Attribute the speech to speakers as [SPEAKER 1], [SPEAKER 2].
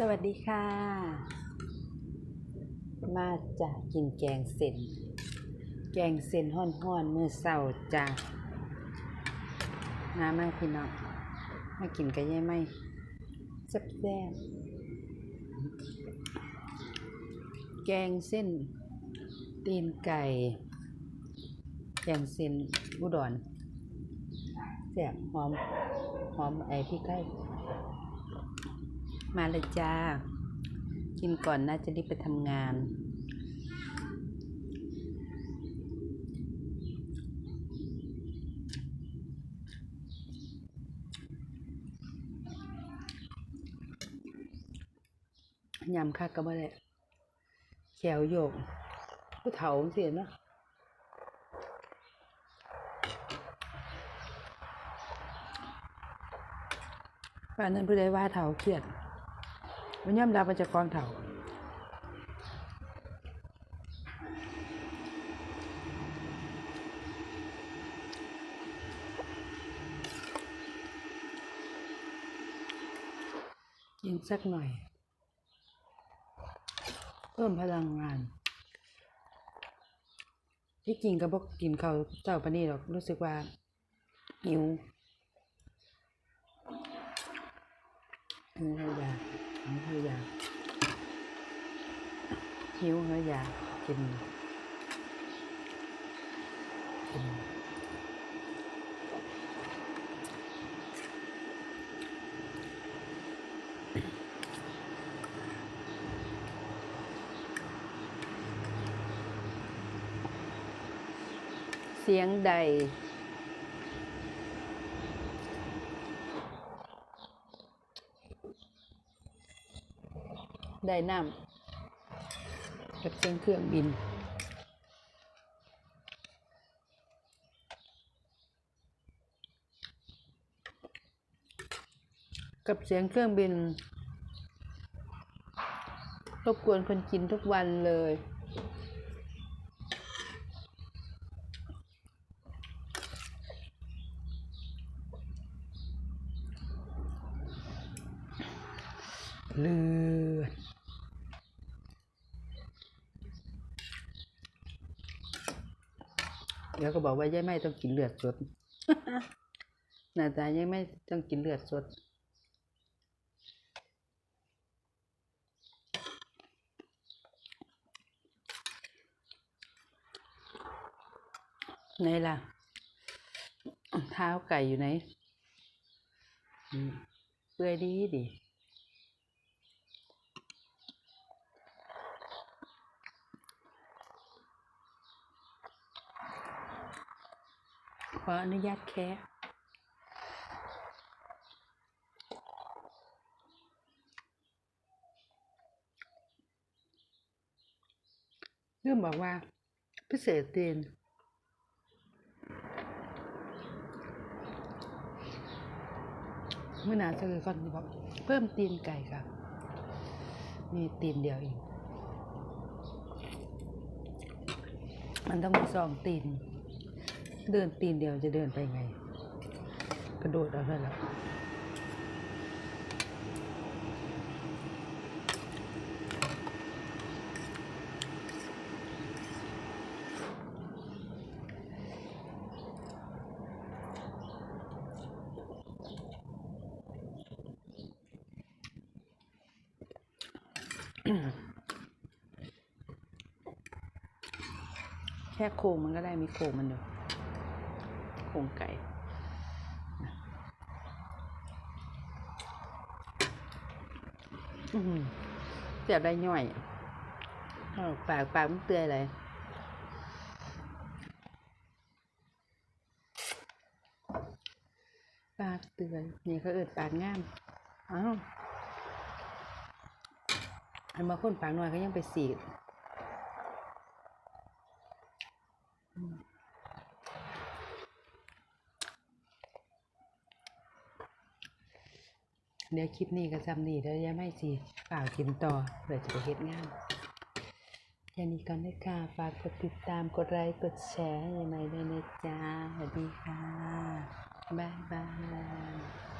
[SPEAKER 1] สวัสดีค่ะ มาจ้ะกินแกงเส้น แกงเส้นห้อนๆมื้อเช้าจ้ะน้ามาพี่น้องมากินกันยังไหมแซ่บแกงเส้น ตีนไก่ แกงเส้นอุดรแซ่บหอม หอมไอพริกไทย มาเลยจ้า กินก่อนน่าจะรีบไปทำงาน ยำคักก็บ่ได้แขวโยกผู้เฒ่าเสียเนาะป่านนั้นผู้ใดว่าเฒ่าเครียด มันย่อมรับมาจากองเฒ่ากินสักหน่อย เพิ่มพลังงานที่จริงก็บอกกินข้าวเจ้าปนนี้หรอกรู้สึกว่าหิวหิวเขาอยากหิวเขาอยาก หิวเขาอยากกินกินเสียงใด ได้น้ำกับเสียงเครื่องบินกับเสียงเครื่องบิน รบกวนคนกินทุกวันเลย เลือด เดี๋ยวก็บอกว่ายายไม่ต้องกินเลือดสดหน้าตายายไม่ต้องกินเลือดสดไหนล่ะ เท้าไก่อยู่ไหนเปื่อยดีดี ออนุญาตแคะเรื่องบอกว่า พิเศษเตีนเมื่อหนาจะเลยก่อนบอกเพิ่มตีนไก่ค่ะมีตีนเดียวเองมันต้องมีสองตีน เดินตีนเดียวจะเดินไปไง กระโดดเอาได้แล้วแค่โครงมันก็ได้มีโครงมันอยู่ งไก่เสียบได้ย่อยปากปากมันเตือยเลยปากเตือยนี่เขาเอิดปากงามอ้าวอันบาคนปากน้อยก็ยังไปสีด เดี๋ยวคลิปนี้ก็จำนี่เดี๋ยวยังไม่สิเปล่ากกินต่อเพื่อจะไปเฮ็ดงานแค่นี้ก่อนนะค่ะฝากกดติดตามกดไลค์กดแชร์ให้ยังไงด้วยนะจ๊ะสวัสดีค่ะ บ๊ายบาย